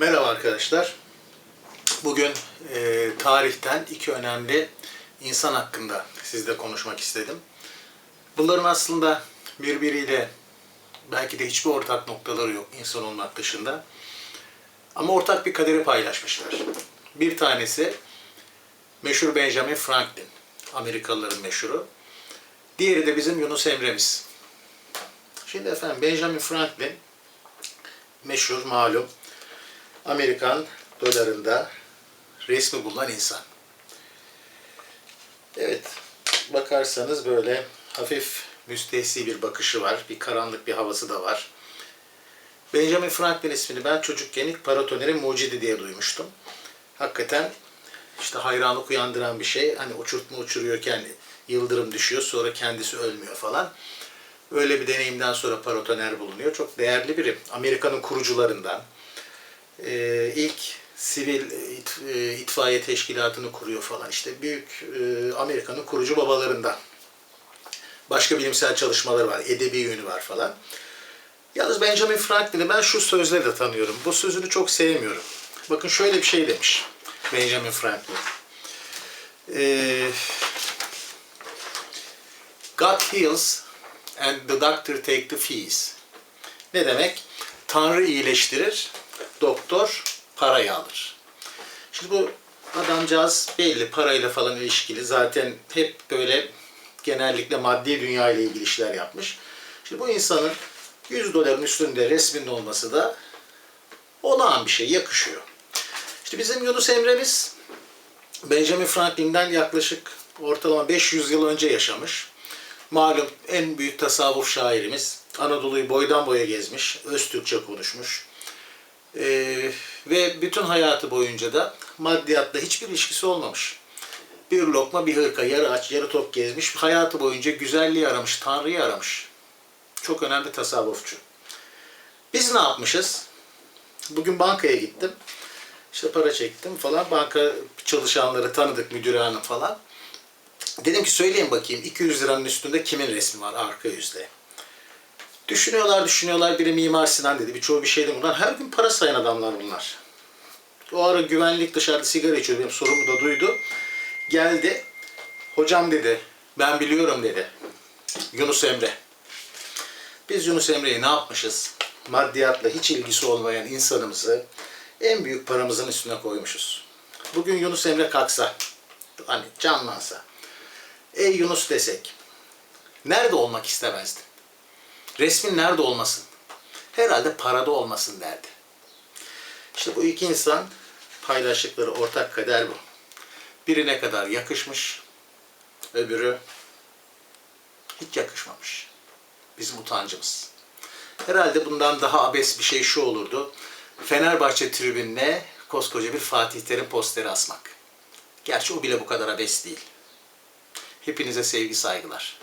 Merhaba arkadaşlar. Bugün e, tarihten iki önemli insan hakkında sizle konuşmak istedim. Bunların aslında birbiriyle belki de hiçbir ortak noktaları yok insan olmak dışında. Ama ortak bir kaderi paylaşmışlar. Bir tanesi meşhur Benjamin Franklin, Amerikalıların meşhuru. Diğeri de bizim Yunus Emre'miz. Şimdi efendim Benjamin Franklin meşhur malum Amerikan dolarında resmi bulunan insan. Evet, bakarsanız böyle hafif müstehsi bir bakışı var, bir karanlık bir havası da var. Benjamin Franklin ismini ben çocukken ilk paratonerin mucidi diye duymuştum. Hakikaten işte hayranlık uyandıran bir şey. Hani uçurtma uçuruyorken yıldırım düşüyor, sonra kendisi ölmüyor falan. Öyle bir deneyimden sonra paratoner bulunuyor. Çok değerli biri. Amerika'nın kurucularından. Ee, ilk sivil it- e, itfaiye teşkilatını kuruyor falan. İşte büyük e, Amerika'nın kurucu babalarından. Başka bilimsel çalışmaları var. Edebi yönü var falan. Yalnız Benjamin Franklin'i ben şu sözle de tanıyorum. Bu sözünü çok sevmiyorum. Bakın şöyle bir şey demiş Benjamin Franklin. Ee, God heals and the doctor take the fees. Ne demek? Tanrı iyileştirir, doktor parayı alır. Şimdi bu adamcağız belli parayla falan ilişkili. Zaten hep böyle genellikle maddi dünya ile ilgili işler yapmış. Şimdi bu insanın 100 doların üstünde resminin olması da olağan bir şey, yakışıyor. İşte bizim Yunus Emre'miz Benjamin Franklin'den yaklaşık ortalama 500 yıl önce yaşamış. Malum en büyük tasavvuf şairimiz. Anadolu'yu boydan boya gezmiş, öz Türkçe konuşmuş. Ee, ve bütün hayatı boyunca da maddiyatla hiçbir ilişkisi olmamış. Bir lokma, bir hırka, yarı aç, yarı tok gezmiş. Hayatı boyunca güzelliği aramış, Tanrı'yı aramış. Çok önemli tasavvufçu. Biz ne yapmışız? Bugün bankaya gittim. İşte para çektim falan. Banka çalışanları tanıdık, müdür hanım falan. Dedim ki söyleyin bakayım 200 liranın üstünde kimin resmi var arka yüzde? Düşünüyorlar düşünüyorlar biri Mimar Sinan dedi birçoğu bir şeydi bunlar. Her gün para sayan adamlar bunlar. O ara güvenlik dışarıda sigara içiyor benim sorumu da duydu. Geldi. Hocam dedi ben biliyorum dedi. Yunus Emre. Biz Yunus Emre'yi ne yapmışız? Maddiyatla hiç ilgisi olmayan insanımızı en büyük paramızın üstüne koymuşuz. Bugün Yunus Emre kalksa, hani canlansa, ey Yunus desek, nerede olmak istemezdin? Resmin nerede olmasın? Herhalde parada olmasın derdi. İşte bu iki insan paylaştıkları ortak kader bu. Biri ne kadar yakışmış, öbürü hiç yakışmamış. Bizim utancımız. Herhalde bundan daha abes bir şey şu olurdu. Fenerbahçe tribününe koskoca bir Fatih Terim posteri asmak. Gerçi o bile bu kadar abes değil. Hepinize sevgi saygılar.